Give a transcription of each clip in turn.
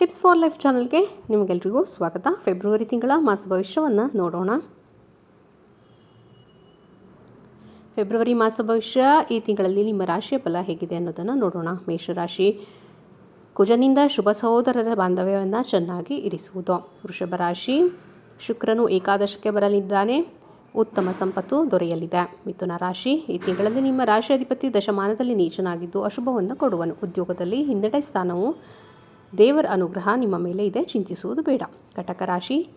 Tips for life ಚಾನಲ್ಗೆ ನಿಮಗೆಲ್ರಿಗೂ ಸ್ವಾಗತ. February ತಿಂಗಳ ಮಾಸ ಭವಿಷ್ಯವನ್ನು ನೋಡೋಣ. ಫೆಬ್ರವರಿ ಮಾಸ ಭವಿಷ್ಯ, ಈ ತಿಂಗಳಲ್ಲಿ ನಿಮ್ಮ ರಾಶಿಯ ಫಲ ಹೇಗಿದೆ ಅನ್ನೋದನ್ನು ನೋಡೋಣ. ಮೇಷರಾಶಿ, ಕುಜನಿಂದ ಶುಭ ಸಹೋದರರ ಬಾಂಧವ್ಯವನ್ನು ಚೆನ್ನಾಗಿ ಇರಿಸುವುದು. ವೃಷಭ ರಾಶಿ, ಶುಕ್ರನು ಏಕಾದಶಕ್ಕೆ ಬರಲಿದ್ದಾನೆ. ಉತ್ತಮ ಸಂಪತ್ತು ದೊರೆಯಲಿದೆ. ಮಿಥುನ ರಾಶಿ, ಈ ತಿಂಗಳಲ್ಲಿ ನಿಮ್ಮ ರಾಶಿ ಅಧಿಪತಿ ದಶಮಾನದಲ್ಲಿ ನೀಚನಾಗಿದ್ದು ಅಶುಭವನ್ನು ಕೊಡುವನು. ಉದ್ಯೋಗದಲ್ಲಿ ಹಿನ್ನಡೆ ಸ್ಥಾನವು ದೇವರ ಅನುಗ್ರಹ ನಿಮ್ಮ ಮೇಲೆ ಇದೆ, ಚಿಂತಿಸುವುದು ಬೇಡ. ಕಟಕ ರಾಶಿ,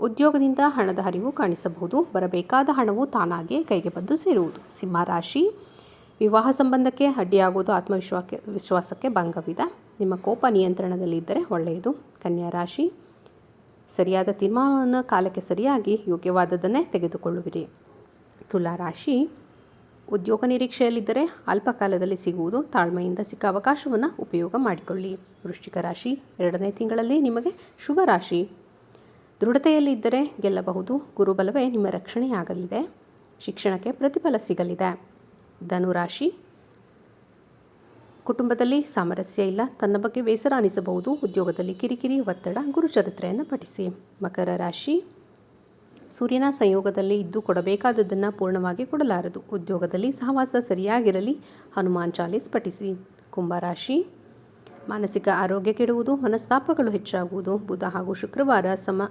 ಉದ್ಯೋಗದಿಂದ ಹಣದ ಹರಿವು ಕಾಣಿಸಬಹುದು, ಬರಬೇಕಾದ ಹಣವು ತಾನಾಗಿಯೇ ಕೈಗೆ ಬಂದು ಸೇರುವುದು. ಸಿಂಹ ರಾಶಿ, ವಿವಾಹ ಸಂಬಂಧಕ್ಕೆ ಅಡ್ಡಿಯಾಗುವುದು ಆತ್ಮವಿಶ್ವಾಸಕ್ಕೆ ವಿಶ್ವಾಸಕ್ಕೆ ಭಂಗವಿದೆ. ನಿಮ್ಮ ಕೋಪ ನಿಯಂತ್ರಣದಲ್ಲಿದ್ದರೆ ಒಳ್ಳೆಯದು. ಕನ್ಯಾ ರಾಶಿ, ಸರಿಯಾದ ತೀರ್ಮಾನವನ್ನು ಕಾಲಕ್ಕೆ ಸರಿಯಾಗಿ ಯೋಗ್ಯವಾದದನ್ನೇ ತೆಗೆದುಕೊಳ್ಳುವಿರಿ. ತುಲಾ ರಾಶಿ ಉದ್ಯೋಗ ನಿರೀಕ್ಷೆಯಲ್ಲಿದ್ದರೆ ಅಲ್ಪ ಕಾಲದಲ್ಲಿ ಸಿಗುವುದು ತಾಳ್ಮೆಯಿಂದ ಸಿಕ್ಕ ಅವಕಾಶವನ್ನು ಉಪಯೋಗ ಮಾಡಿಕೊಳ್ಳಿ. ವೃಶ್ಚಿಕ ರಾಶಿ ಎರಡನೇ ತಿಂಗಳಲ್ಲಿ ನಿಮಗೆ ಶುಭ ರಾಶಿ. ದೃಢತೆಯಲ್ಲಿದ್ದರೆ ಗೆಲ್ಲಬಹುದು. ಗುರುಬಲವೇ ನಿಮ್ಮ ರಕ್ಷಣೆಯಾಗಲಿದೆ. ಶಿಕ್ಷಣಕ್ಕೆ ಪ್ರತಿಫಲ ಸಿಗಲಿದೆ. ಧನುರಾಶಿ ಕುಟುಂಬದಲ್ಲಿ ಸಾಮರಸ್ಯ ಇಲ್ಲ. ತನ್ನ ಬಗ್ಗೆ ಬೇಸರ ಅನಿಸಬಹುದು. ಉದ್ಯೋಗದಲ್ಲಿ ಕಿರಿಕಿರಿ, ಒತ್ತಡ, ಗುರುಚರಿತ್ರೆಯನ್ನು ಪಠಿಸಿ. ಮಕರ ರಾಶಿ. ಸೂರ್ಯನ ಸಂಯೋಗದಲ್ಲಿ ಇದ್ದು ಕೊಡಬೇಕಾದದ್ದನ್ನು ಪೂರ್ಣವಾಗಿ ಕೊಡಲಾರದು. ಉದ್ಯೋಗದಲ್ಲಿ ಸಹವಾಸ ಸರಿಯಾಗಿರಲಿ. ಹನುಮಾನ್ ಚಾಲೀಸ್ ಪಠಿಸಿ. ಕುಂಭರಾಶಿ. ಮಾನಸಿಕ ಆರೋಗ್ಯ ಕೆಡುವುದು, ಮನಸ್ತಾಪಗಳು ಹೆಚ್ಚಾಗುವುದು, ಬುಧ ಹಾಗೂ ಶುಕ್ರವಾರ ಸಮ,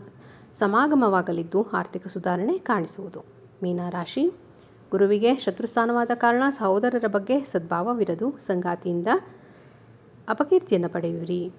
ಸಮಾಗಮವಾಗಲಿದ್ದು ಆರ್ಥಿಕ ಸುಧಾರಣೆ ಕಾಣಿಸುವುದು. ಮೀನರಾಶಿ. ಗುರುವಿಗೆ ಶತ್ರುಸ್ಥಾನವಾದ ಕಾರಣ ಸಹೋದರರ ಬಗ್ಗೆ ಸದ್ಭಾವವಿರದು. ಸಂಗಾತಿಯಿಂದ ಅಪಕೀರ್ತಿಯನ್ನು ಪಡೆಯುವಿರಿ.